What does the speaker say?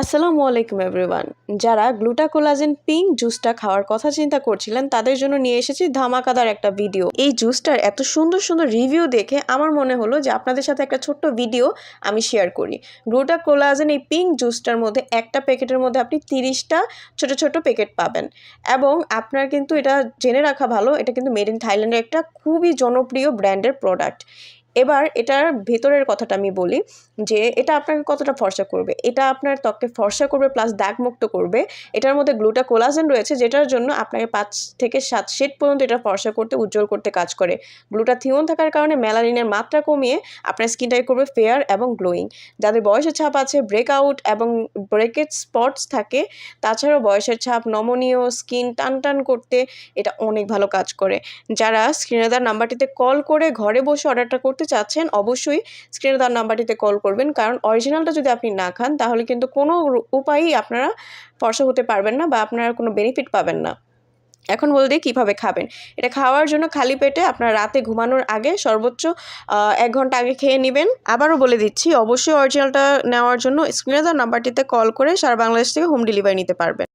আসসালামু আলাইকুম এভরিওয়ান। যারা গ্লুটাকোলাজেন, পিঙ্ক জুসটা খাওয়ার কথা চিন্তা করছিলেন, তাদের জন্য নিয়ে এসেছি ধামাকাদার একটা ভিডিও। এই জুসটার এত সুন্দর সুন্দর রিভিউ দেখে আমার মনে হলো যে আপনাদের সাথে একটা ছোট্ট ভিডিও আমি শেয়ার করি। গ্লুটাকোলাজেন, এই পিঙ্ক জুসটার মধ্যে একটা প্যাকেটের মধ্যে আপনি তিরিশটা ছোট ছোট প্যাকেট পাবেন। এবং আপনার কিন্তু এটা জেনে রাখা ভালো, এটা কিন্তু মেড ইন থাইল্যান্ডের একটা খুবই জনপ্রিয় ব্র্যান্ডের প্রোডাক্ট। এবার এটার ভেতরের কথাটা আমি বলি যে এটা আপনাকে কতটা ফর্সা করবে? এটা আপনার ত্বককে ফর্সা করবে প্লাস দাগমুক্ত করবে। এটার মধ্যে গ্লুটা কোলাজেন রয়েছে যেটার জন্য আপনাকে পাঁচ থেকে সাত শেড পর্যন্ত এটা ফর্সা করতে, উজ্জ্বল করতে কাজ করে। গ্লুটাথিওন থাকার কারণে মেলানিনের মাত্রা কমিয়ে আপনার স্কিনটাকে করবে ফেয়ার এবং গ্লোয়িং যাদের বয়সের ছাপ আছে ব্রেকআউট এবং ব্রেকেট স্পটস থাকে, তাছাড়াও বয়সের ছাপ, নমনীয় স্কিন টান টান করতে এটা অনেক ভালো কাজ করে। যারা স্ক্রিনে দেওয়ার নাম্বারটিতে কল করে ঘরে বসে অর্ডারটা করতে চাচ্ছেন, অবশ্যই স্ক্রিনে দেওয়ার নাম্বারটিতে কল করবেন। কারণ অরিজিনালটা যদি আপনি না খান, তাহলে কিন্তু কোনো উপায়ই আপনারা ফর্সা হতে পারবেন না বা আপনারা কোনো বেনিফিট পাবেন না। এখন বলতে কীভাবে খাবেন। এটা খাওয়ার জন্য খালি পেটে আপনার রাতে ঘুমানোর আগে সর্বোচ্চ এক ঘণ্টা আগে খেয়ে নেবেন। আবারও বলে দিচ্ছি, অবশ্যই অরিজিনালটা নেওয়ার জন্য স্ক্রিনে দেওয়ার নাম্বারটিতে কল করে সারা বাংলাদেশ থেকে হোম ডেলিভারি নিতে পারবেন।